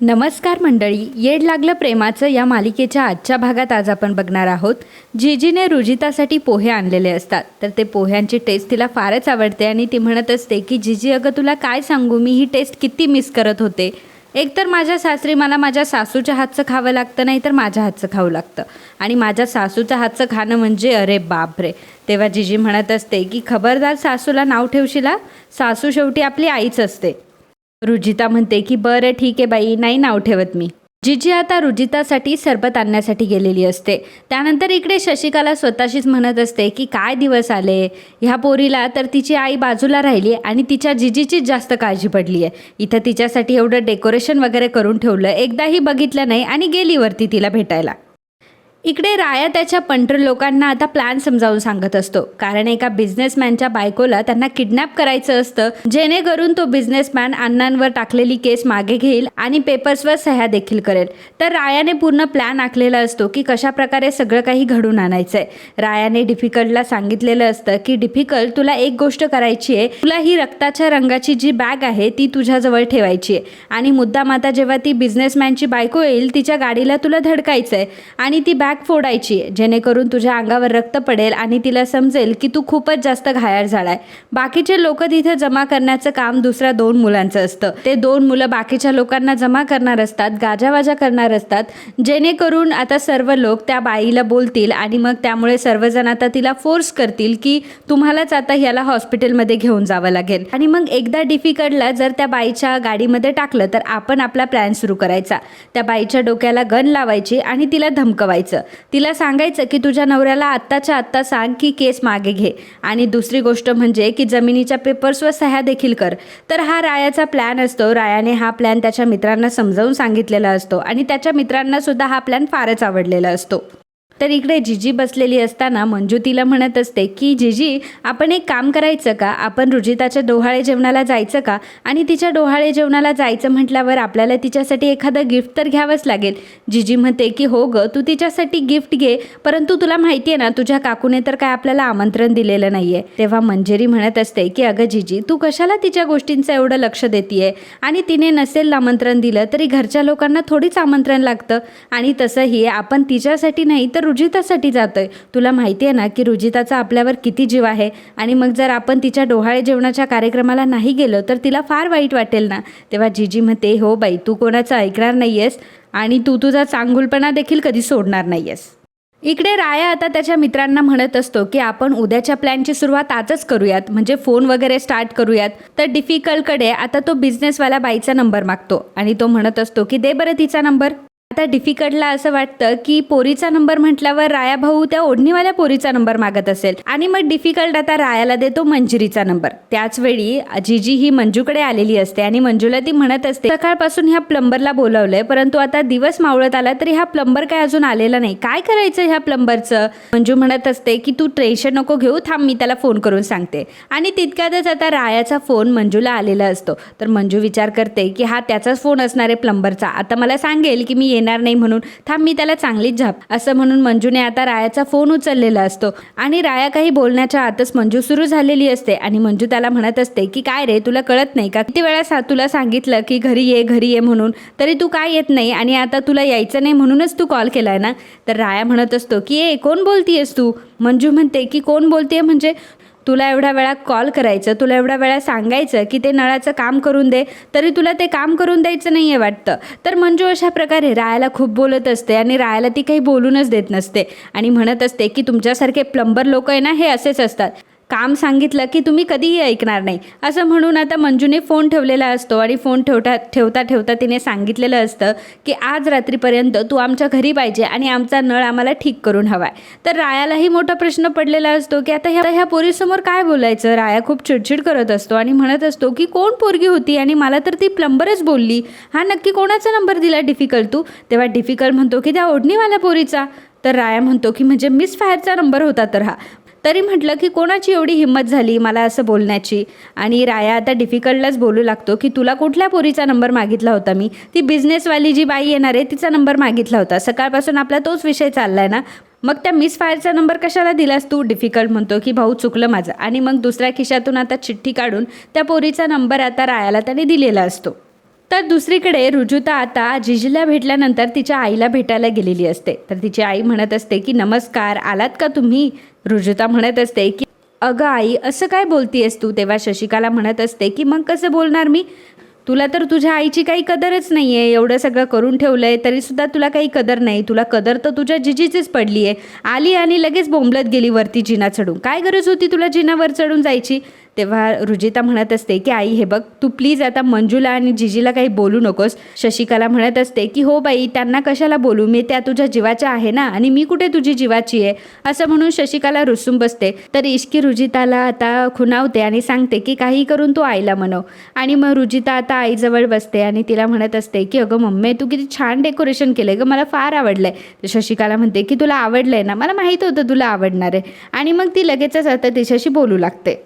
नमस्कार मंडळी येड लागलं प्रेमाचं या मालिकेच्या आजच्या भागात आज आपण बघणार आहोत. जीजीने रुजितासाठी पोहे आणलेले असतात. तर ते पोह्यांची टेस्ट तिला फारच आवडते आणि ती म्हणत असते की जीजी अगं तुला काय सांगू? मी ही टेस्ट किती मिस करत होते. एकतर माझ्या सासरी मला माझ्या सासूच्या हातचं खावं लागतं नाही तर माझ्या हातचं खावं लागतं. आणि माझ्या सासूच्या हातचं खाणं म्हणजे अरे बापरे! तेव्हा जीजी म्हणत असते की खबरदार सासूला नाव ठेवशीला? सासू शेवटी आपली आईच असते. रुजिता म्हणते की बरं ठीक आहे बाई नाही नाव ठेवत मी. जिजी आता रुजितासाठी सरबत आणण्यासाठी गेलेली असते. त्यानंतर इकडे शशिकाला स्वतःशीच म्हणत असते की काय दिवस आले? ह्या पोरीला तर तिची आई बाजूला राहिली आणि तिच्या जिजीचीच जास्त काळजी पडली आहे. इथं तिच्यासाठी एवढं डेकोरेशन वगैरे करून ठेवलं एकदाही बघितलं नाही आणि गेली वरती तिला भेटायला. इकडे राया त्याच्या पंटर लोकांना आता प्लॅन समजावून सांगत असतो. कारण एका बिझनेसमॅनच्या बायकोला त्यांना किडनॅप करायचं असतं जेणेकरून तो बिझनेसमॅन अण्णांवर टाकलेली केस मागे घेईल आणि पेपर्सवर सह्या देखील करेल. तर रायाने पूर्ण प्लॅन आखलेला असतो की कशा प्रकारे सगळं काही घडून आणायचंय. रायाने डिफिकल्टला सांगितलेलं असतं की डिफिकल्ट तुला एक गोष्ट करायची आहे. तुला ही रक्ताच्या रंगाची जी बॅग आहे ती तुझ्याजवळ ठेवायची आहे. आणि मुद्दाम आता जेव्हा ती बिझनेसमॅनची बायको येईल तिच्या गाडीला तुला धडकायचं आहे आणि ती बॅग फोडायची आहे. जेणेकरून तुझ्या अंगावर रक्त पडेल आणि तिला समजेल की तू खूपच जास्त घायाळ झालाय. बाकीचे लोक तिथे जमा करण्याचं काम दुसऱ्या दोन मुलांचं असतं. ते दोन मुलं बाकीच्या लोकांना जमा करणार असतात गाजावाजा करणार असतात. जेणेकरून आता सर्व लोक त्या बाईला बोलतील आणि मग त्यामुळे सर्वजण आता तिला फोर्स करतील की तुम्हालाच आता याला हॉस्पिटलमध्ये घेऊन जावं लागेल. आणि मग एकदा डिफिकल्टला जर त्या बाईच्या गाडीमध्ये टाकलं तर आपण आपला प्लॅन सुरू करायचा. त्या बाईच्या डोक्याला गन लावायची आणि तिला धमकवायचं. तिला सांगायचं की तुझ्या नवऱ्याला आत्ताच्या आत्ता सांग की केस मागे घे. आणि दुसरी गोष्ट म्हणजे की जमिनीच्या पेपर्सवर सह्या देखील कर. तर हा रायाचा प्लॅन असतो. रायाने हा प्लॅन त्याच्या मित्रांना समजावून सांगितलेला असतो. आणि त्याच्या मित्रांना सुद्धा हा प्लॅन फारच आवडलेला असतो. तर इकडे जिजी बसलेली असताना मंजू तिला म्हणत असते की जिजी आपण एक काम करायचं का? आपण रुजिताच्या डोहाळे जेवणाला जायचं का? आणि तिच्या डोहाळे जेवणाला जायचं म्हटल्यावर आपल्याला तिच्यासाठी एखादं गिफ्ट तर घ्यावंच लागेल. जिजी म्हणते की हो ग तू तिच्यासाठी गिफ्ट घे परंतु तुला माहिती आहे ना तुझ्या काकूने तर काय आपल्याला आमंत्रण दिलेलं नाही आहे तेव्हा मंजेरी म्हणत असते की अगं जिजी तू कशाला तिच्या गोष्टींचं एवढं लक्ष देतीये? आणि तिने नसेल आमंत्रण दिलं तरी घरच्या लोकांना थोडीच आमंत्रण लागतं. आणि तसंही आपण तिच्यासाठी नाही तर रुजितासाठी जातोय. तुला माहिती आहे ना की रुजिताचा आपल्यावर किती जीव आहे आणि मग जर आपण तिच्या डोहाळे जेवणाच्या कार्यक्रमाला नाही गेलो तर तिला फार वाईट वाटेल ना. तेव्हा जीजी म्हणते हो बाई तू कोणाचं ऐकणार नाही आहेस आणि तू तुझा चांगुलपणा देखील कधी सोडणार नाही आहेस इकडे राया आता त्याच्या मित्रांना म्हणत असतो की आपण उद्याच्या प्लॅनची सुरुवात आजच करूयात. म्हणजे फोन वगैरे स्टार्ट करूयात. तर डिफिकल्टकडे आता तो बिझनेसवाला बाईचा नंबर मागतो आणि तो म्हणत असतो की दे बरं तिचा नंबर. आता डिफिकल्टला असं वाटतं की पोरीचा नंबर म्हटल्यावर राया भाऊ त्या ओढणीवाल्या पोरीचा नंबर मागत असेल. आणि मग डिफिकल्ट आता रायाला देतो मंजिरीचा नंबर त्याच वेळी जिजी ही मंजूकडे आलेली असते आणि मंजूला ती म्हणत असते सकाळपासून ह्या प्लंबरला बोलावलंय परंतु आता दिवस मावळत आला तरी हा प्लंबर काय अजून आलेला नाही. काय करायचं ह्या प्लंबरचं मंजू म्हणत असते की तू टेन्शन नको घेऊ थांब मी त्याला फोन करून सांगते. आणि तितक्यातच आता रायाचा फोन मंजूला आलेला असतो. तर मंजू विचार करते की हा त्याचाच फोन असणार आहे प्लंबरचा आता मला सांगेल की मी येणार नाही म्हणून. थांब मी त्याला चांगलीच झाप. असं म्हणून मंजूने आता रायाचा फोन उचललेला असतो. आणि राया काही बोलण्याच्या आतच मंजू सुरू झालेली असते. आणि मंजू त्याला म्हणत असते की काय रे तुला कळत नाही का? किती वेळा सा तुला सांगितलं की घरी ये घरी ये म्हणून. तरी तू काय येत नाही आणि आता तुला यायचं नाही म्हणूनच तू कॉल केलाय ना? तर राया म्हणत असतो की ए कोण बोलतीयस तू? मंजू म्हणते की कोण बोलतेय? म्हणजे तुला एवढ्या वेळा कॉल करायचं तुला एवढ्या वेळा सांगायचं की ते नळाचं काम करून दे तरी तुला ते काम करून द्यायचं नाही आहे वाटतं. तर मंजू अशा प्रकारे रायाला खूप बोलत असते आणि रायाला ती काही बोलूनच देत नसते आणि म्हणत असते की तुमच्यासारखे प्लंबर लोक आहे ना हे असेच असतात. काम सांगितलं की तुम्ही कधीही ऐकणार नाही. असं म्हणून आता मंजूने फोन ठेवलेला असतो आणि फोन ठेवता ठेवता ठेवता तिने सांगितलेलं असतं की आज रात्रीपर्यंत तू आमच्या घरी पाहिजे आणि आमचा नळ आम्हाला ठीक करून हवाय. तर रायालाही मोठा प्रश्न पडलेला असतो की आता ह्या ह्या पोरीसमोर काय बोलायचं? राया खूप चिडचिड करत असतो आणि म्हणत असतो की कोण पोरगी होती आणि मला तर ती प्लंबरच बोलली. हा नक्की कोणाचा नंबर दिला डिफिकल्ट तू? तेव्हा डिफिकल्ट म्हणतो की त्या ओढणीवाल्या पोरीचा. तर राया म्हणतो की म्हणजे मिस फायरचा नंबर होता तर हा. तरी म्हटलं की कोणाची एवढी हिंमत झाली मला असं बोलण्याची? आणि राया आता डिफिकल्टलाच बोलू लागतो की तुला कुठल्या पोरीचा नंबर मागितला होता मी? ती बिझनेसवाली जी बाई येणार आहे तिचा नंबर मागितला होता. सकाळपासून आपला तोच विषय चालला आहे ना? मग त्या मिस फायरचा नंबर कशाला दिलास तू? डिफिकल्ट म्हणतो की भाऊ चुकलं माझं. आणि मग दुसऱ्या खिशातून आता चिठ्ठी काढून त्या पोरीचा नंबर आता रायाला त्याने दिलेला असतो. तर दुसरीकडे रुजुता आता जिजीला भेटल्यानंतर तिच्या आईला भेटायला गेलेली असते. तर तिची आई म्हणत असते की नमस्कार आलात का तुम्ही? रुजुता म्हणत असते की अगं आई असं काय बोलतीयस तू? तेव्हा शशिकाला म्हणत असते की मग कसं बोलणार मी? तुला तर तुझ्या आईची काही कदरच नाही आहे एवढं सगळं करून ठेवलं आहे तरीसुद्धा तुला काही कदर नाही. तुला कदर तर तुझ्या जिजीचीच पडली आहे आली आणि लगेच बोंबलत गेली वरती जिना चढून. काय गरज होती तुला जिनावर चढून जायची? तेव्हा रुजिता म्हणत असते की आई हे बघ तू प्लीज आता मंजूला आणि जिजीला काही बोलू नकोस. शशिकला म्हणत असते की हो बाई त्यांना कशाला बोलू? मी त्या तुझ्या जीवाच्या आहे ना आणि मी कुठे तुझी जीवाची आहे? असं म्हणून शशिकाला रुसून बसते. तर इश्की रुजिताला आता खुणावते आणि सांगते की काही करून तू आईला म्हणव. आणि मग रुजिता आता आईजवळ बसते आणि तिला म्हणत असते की अगं मम्मी तू किती छान डेकोरेशन केलं गं मला फार आवडलं आहे तर शशिकाला म्हणते की तुला आवडलं आहे ना मला माहीत होतं तुला आवडणार. आहे आणि मग ती लगेचच आता तिच्याशी बोलू लागते.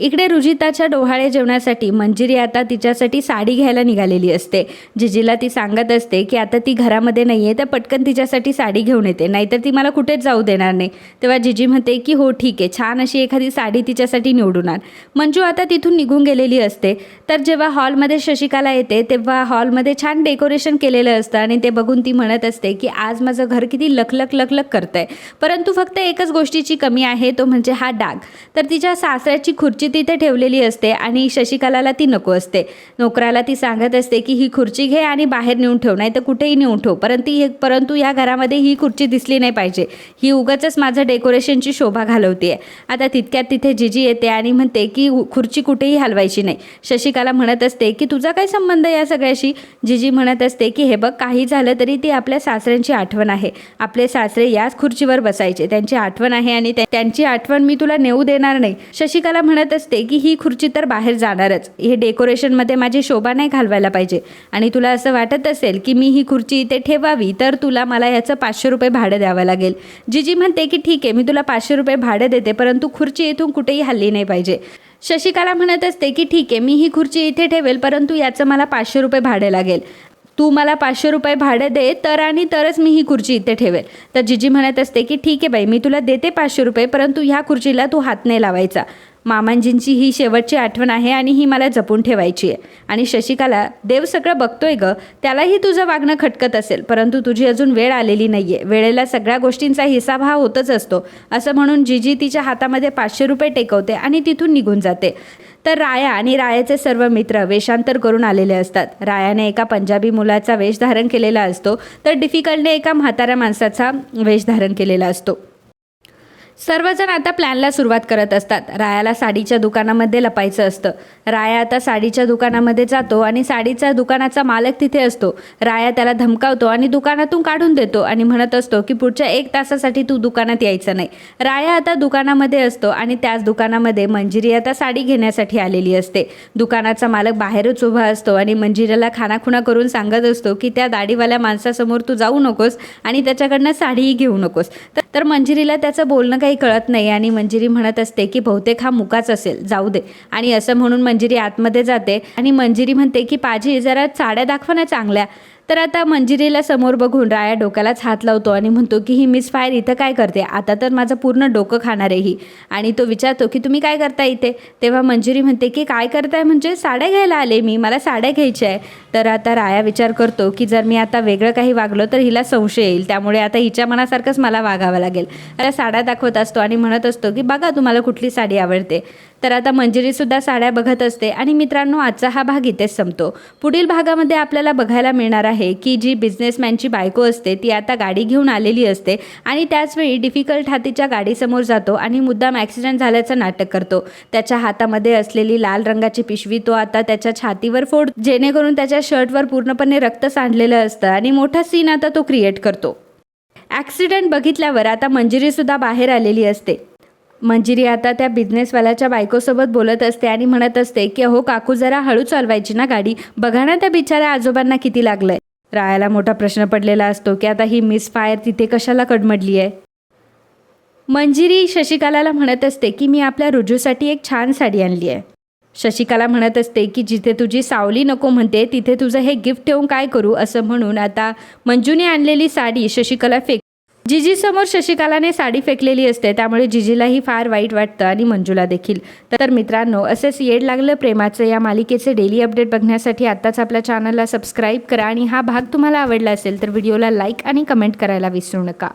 इकडे रुजिताच्या डोहाळे जेवणासाठी मंजिरी आता तिच्यासाठी साडी घ्यायला निघालेली असते. जिजीला ती सांगत असते की आता ती घरामध्ये नाही आहे तर पटकन तिच्यासाठी साडी घेऊन येते. नाहीतर ती मला कुठेच जाऊ देणार नाही. तेव्हा जिजी म्हणते की हो ठीक आहे. छान अशी एखादी साडी तिच्यासाठी निवडून आण. मंजू आता तिथून निघून गेलेली असते. तर जेव्हा हॉलमध्ये शशिकाला येते तेव्हा हॉलमध्ये छान डेकोरेशन केलेलं असतं आणि ते बघून ती म्हणत असते की आज माझं घर किती लखलख लखलख करतंय. परंतु फक्त एकच गोष्टीची कमी आहे तो म्हणजे हा डाग. तर तिच्या सासऱ्याची खुर्ची तिथे ठेवलेली असते आणि शशिकलाला ती नको असते. नोकराला ती सांगत असते की ही खुर्ची घे आणि बाहेर नेऊन ठेव नाही तर कुठेही नेऊन ठेव. परंतु परंतु या घरामध्ये ही खुर्ची दिसली नाही पाहिजे. ही उगाचच माझं डेकोरेशनची शोभा घालवते आता तितक्यात तिथे जिजी येते आणि म्हणते की उ- खुर्ची कुठेही हलवायची नाही. शशिकाला म्हणत असते की तुझा काय संबंध या सगळ्याशी? जिजी म्हणत असते की हे बघ काही झालं तरी ती आपल्या सासऱ्यांची आठवण आहे. आपले सासरे याच खुर्चीवर बसायचे. त्यांची आठवण आहे आणि त्यांची आठवण मी तुला नेऊ देणार नाही. शशिकाला म्हणत असते की ही खुर्ची तर बाहेर जाणारच. हे डेकोरेशनमध्ये माझी शोभा नाही घालवायला पाहिजे. आणि तुला असं वाटत असेल की मी ही खुर्ची इथे ठेवावी तर तुला मला याचं पाचशे रुपये भाडं द्यावं लागेल. जिजी म्हणते की ठीक आहे मी तुला पाचशे रुपये भाडं देते परंतु खुर्ची इथून कुठेही हल्ली नाही पाहिजे. शशिकाला म्हणत असते की ठीक आहे मी ही खुर्ची इथे ठेवेल परंतु याचं मला पाचशे रुपये भाडं लागेल. तू मला पाचशे रुपये भाडं दे तर आणि तरच मी ही खुर्ची इथे ठेवेल. तर जिजी म्हणत असते की ठीक आहे बाई मी तुला देते पाचशे रुपये परंतु ह्या खुर्चीला तू हात नाही लावायचा. मामांजींची ही शेवटची आठवण आहे आणि ही मला जपून ठेवायची आहे. आणि शशिकाला देव सगळं बघतोय ग त्यालाही तुझं वागणं खटकत असेल परंतु तुझी अजून वेळ आलेली नाही आहे वेळेला सगळ्या गोष्टींचा हिसाब हा होतच असतो. असं म्हणून जिजी तिच्या हातामध्ये पाचशे रुपये टेकवते आणि तिथून निघून जाते. तर राया आणि रायाचे सर्व मित्र वेषांतर करून आलेले असतात. रायाने एका पंजाबी मुलाचा वेश धारण केलेला असतो तर डिफिकल्टने एका म्हाताऱ्या माणसाचा वेश धारण केलेला असतो. सर्वजण आता प्लॅनला सुरुवात करत असतात. रायाला साडीच्या दुकानामध्ये लपायचं असतं. राया आता साडीच्या दुकानामध्ये जातो आणि साडीच्या दुकानाचा मालक तिथे असतो. राया त्याला धमकावतो आणि दुकानातून काढून देतो आणि म्हणत असतो की पुढच्या एक तासासाठी तू दुकानात यायचं नाही. राया आता दुकानामध्ये असतो आणि त्याच दुकानामध्ये मंजिरी आता साडी घेण्यासाठी आलेली असते. दुकानाचा मालक बाहेरच उभा असतो आणि मंजिरीला खानाखुणा करून सांगत असतो की त्या दाढीवाल्या माणसासमोर तू जाऊ नकोस आणि त्याच्याकडनं साडीही घेऊ नकोस. तर- तर मंजिरीला त्याचं बोलणं काही कळत नाही आणि मंजिरी म्हणत असते की बहुतेक हा मुकाच असेल जाऊ दे. आणि असं म्हणून मंजिरी आतमध्ये जाते आणि मंजिरी म्हणते की पाजी जरा साड्या दाखवा ना चांगल्या. तर आता मंजिरीला समोर बघून राया डोक्यालाच हात लावतो आणि म्हणतो की ही मिस फायर इथं काय करते? आता तर माझं पूर्ण डोकं खाणार आहे ही. आणि तो विचारतो की तुम्ही काय करता इथे? तेव्हा मंजिरी म्हणते की काय करताय म्हणजे साड्या घ्यायला आले मी मला साड्या घ्यायच्या आहे. तर आता राया विचार करतो की जर मी आता वेगळं काही वागलो तर हिला संशय येईल. त्यामुळे आता हिच्या मनासारखंच मला वागावं लागेल. मला साड्या दाखवत असतो आणि म्हणत असतो की बघा तुम्हाला कुठली साडी आवडते. तर आता मंजिरीसुद्धा साड्या बघत असते आणि मित्रांनो आजचा हा भाग इथेच संपतो. पुढील भागामध्ये आपल्याला बघायला मिळणार आहे की जी बिझनेसमॅनची बायको असते ती आता गाडी घेऊन आलेली असते आणि त्याचवेळी डिफिकल्ट हातीच्या गाडीसमोर जातो आणि मुद्दाम ॲक्सिडेंट झाल्याचं नाटक करतो. त्याच्या हातामध्ये असलेली लाल रंगाची पिशवी तो आता त्याच्या छातीवर फोड जेणेकरून त्याच्या शर्टवर पूर्णपणे रक्त सांडलेलं असतं आणि मोठा सीन आता तो क्रिएट करतो. ॲक्सिडेंट बघितल्यावर आता मंजिरीसुद्धा बाहेर आलेली असते. मंजिरी आता त्या बिझनेसवाल्याच्या बायकोसोबत बोलत असते आणि म्हणत असते की अहो काकू जरा हळू चालवायची ना गाडी. बघा ना त्या बिचाऱ्या आजोबांना किती लागलंय. रायाला मोठा प्रश्न पडलेला असतो की आता ही मिस फायर तिथे कशाला कडमडली आहे? मंजिरी शशिकलाला म्हणत असते की मी आपल्या रुजूसाठी एक छान साडी आणली आहे. शशिकला म्हणत असते की जिथे तुझी सावली नको म्हणते तिथे तुझं हे गिफ्ट ठेवून काय करू? असं म्हणून आता मंजूने आणलेली साडी शशिकला फेक जिजी समोर शशिकलाने साडी फेकलेली असते त्यामुळे जिजीलाही फार वाईट वाटतं आणि मंजूला देखील. तर मित्रांनो असेच येड लागलं प्रेमाचं या मालिकेचे डेली अपडेट बघण्यासाठी आत्ताच आपल्या चॅनलला सबस्क्राईब करा आणि हा भाग तुम्हाला आवडला असेल तर व्हिडिओला लाईक आणि कमेंट करायला विसरू नका.